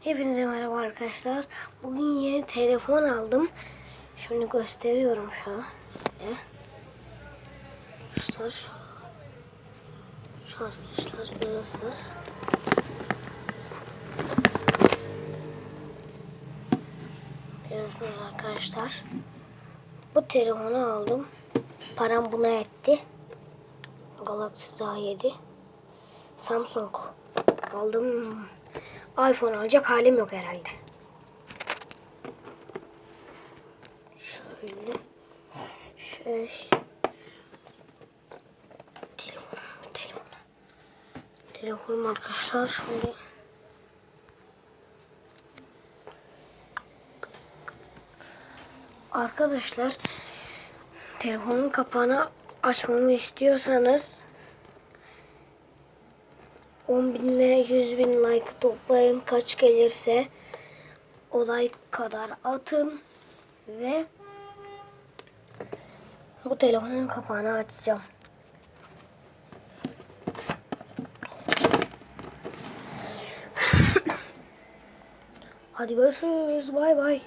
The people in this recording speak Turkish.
Hepinize merhaba arkadaşlar. Bugün yeni telefon aldım. Şimdi gösteriyorum şu an. Arkadaşlar şu arkadaşlar görüyorsunuz. Görüyorsunuz arkadaşlar. Bu telefonu aldım. Param buna etti. Galaxy A7. Samsung aldım. iPhone alacak halim yok herhalde. Şöyle. Şey. Telefon. Telefon. Telefonum arkadaşlar şöyle. Arkadaşlar telefonun kapağını açmamı istiyorsanız 10 bin ile 100 bin like toplayın kaç gelirse o like kadar atın ve bu telefonun kapağını açacağım. Hadi görüşürüz. Bay bay.